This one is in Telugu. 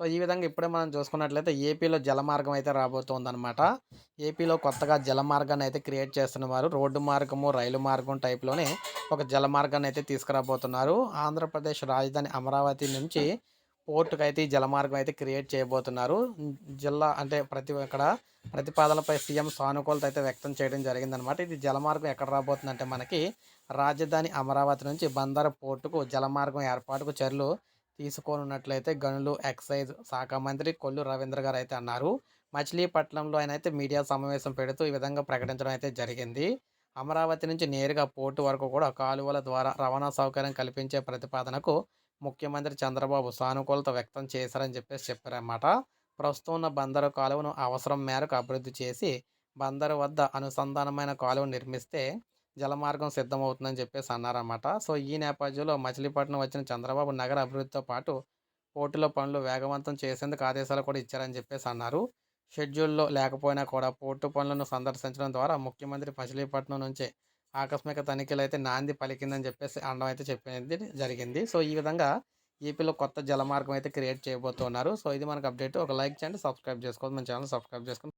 సో ఈ విధంగా ఇప్పుడే మనం చూసుకున్నట్లయితే ఏపీలో జలమార్గం అయితే రాబోతోందనమాట ఏపీలో కొత్తగా జలమార్గాన్ని అయితే క్రియేట్ చేస్తున్నవారు రోడ్డు మార్గము రైలు మార్గం టైప్లోనే ఒక జలమార్గాన్ని అయితే తీసుకురాబోతున్నారు. ఆంధ్రప్రదేశ్ రాజధాని అమరావతి నుంచి పోర్టుకు అయితే ఈ జలమార్గం అయితే క్రియేట్ చేయబోతున్నారు. జిల్లా అంటే ప్రతి ఇక్కడ ప్రతిపాదనపై సీఎం సానుకూలత అయితే వ్యక్తం చేయడం జరిగిందనమాట ఇది జలమార్గం ఎక్కడ రాబోతుందంటే మనకి రాజధాని అమరావతి నుంచి బందర పోర్టుకు జలమార్గం ఏర్పాటుకు చర్యలు తీసుకోనున్నట్లయితే గనులు ఎక్సైజ్ శాఖ మంత్రి కొల్లు రవీంద్ర గారు అయితే అన్నారు. మచిలీపట్నంలో ఆయన అయితే మీడియా సమావేశం పెడుతూ ఈ విధంగా ప్రకటించడం అయితే జరిగింది. అమరావతి నుంచి నేరుగా పోర్టు వరకు కూడా కాలువల ద్వారా రవాణా సౌకర్యం కల్పించే ప్రతిపాదనకు ముఖ్యమంత్రి చంద్రబాబు సానుకూలత వ్యక్తం చేశారని చెప్పేసి చెప్పారన్నమాట. ప్రస్తుతం ఉన్న బందరు కాలువను అవసరం మేరకు అభివృద్ధి చేసి బందరు వద్ద అనుసంధానమైన కాలువ నిర్మిస్తే జలమార్గం సిద్ధమవుతుందని చెప్పేసి అన్నారన్నమాట. సో ఈ నేపథ్యంలో మచిలీపట్నం వచ్చిన చంద్రబాబు నగర అభివృద్ధితో పాటు పోర్టులో పనులు వేగవంతం చేసేందుకు ఆదేశాలు కూడా ఇచ్చారని చెప్పేసి అన్నారు. షెడ్యూల్లో లేకపోయినా కూడా పోర్టు పనులను సందర్శించడం ద్వారా ముఖ్యమంత్రి మచిలీపట్నం నుంచే ఆకస్మిక తనిఖీలు అయితే నాంది పలికిందని చెప్పేసి అనడం అయితే చెప్పింది జరిగింది. సో ఈ విధంగా ఏపీలో కొత్త జలమార్గం అయితే క్రియేట్ చేయబోతున్నారు. సో ఇది మనకు అప్డేట్. ఒక లైక్ చేయండి సబ్స్క్రైబ్ చేసుకోండి మన ఛానల్ సబ్స్క్రైబ్ చేసుకుని